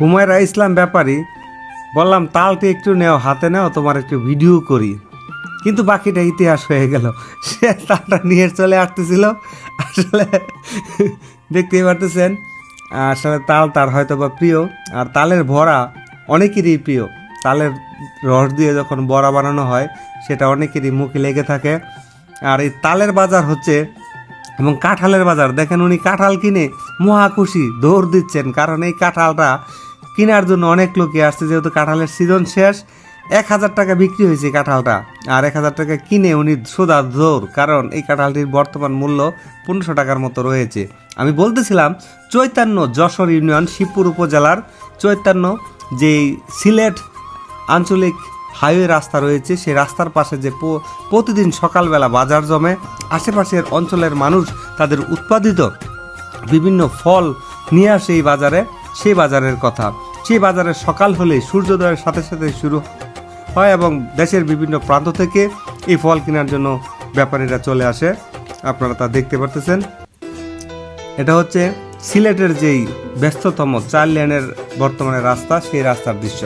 হুমায়রা ইসলাম ব্যাপারী, বললাম তালটি একটু নেও, হাতে নাও, তোমার একটু ভিডিও করি। কিন্তু বাকিটা ইতিহাস হয়ে গেল। সে তালটা নিয়ে চলে আসতেছিল। আসলে দেখতেই পারতেছেন, আসলে তাল তার হয়তো বা প্রিয়, আর তালের ভরা অনেকেরই প্রিয়। তালের রস দিয়ে যখন বড়া বানানো হয়, সেটা অনেকেরই মুখে লেগে থাকে। আর এই তালের বাজার হচ্ছে এবং কাঁঠালের বাজার। দেখেন উনি কাঁঠাল কিনে মহা খুশি, দৌড় দিচ্ছেন, কারণ এই কাঁঠালটা কেনার জন্য অনেক লোকই আসছে, যেহেতু কাঁঠালের সিজন শেষ। এক হাজার টাকা বিক্রি হয়েছে কাঁঠালটা, আর এক হাজার টাকা কিনে উনি সোদা দৌড়, কারণ এই কাঁঠালটির বর্তমান মূল্য পনেরোশো টাকার মতো রয়েছে। আমি বলতেছিলাম, চৈতন্য যশোর ইউনিয়ন শিবপুর উপজেলার চৈতন্য যেই সিলেট আঞ্চলিক হাইওয়ে রাস্তা রয়েছে। সেই রাস্তার পাশে যে প্রতিদিন সকালবেলা বাজার জমে, আশেপাশের অঞ্চলের মানুষ তাদের উৎপাদিত বিভিন্ন ফল নিয়ে আসে এই বাজারে। সেই বাজারের কথা। সেই বাজারে সকাল হলে সূর্যোদয়ের সাথে সাথে শুরু হয় এবং দেশের বিভিন্ন প্রান্ত থেকে এই ফল কেনার জন্য ব্যাপারীরা চলে আসে। আপনারা তা দেখতে পারতেছেন। এটা হচ্ছে সিলেটের যেই ব্যস্ততম চার লেনের বর্তমানে রাস্তা, সেই রাস্তার দৃশ্য।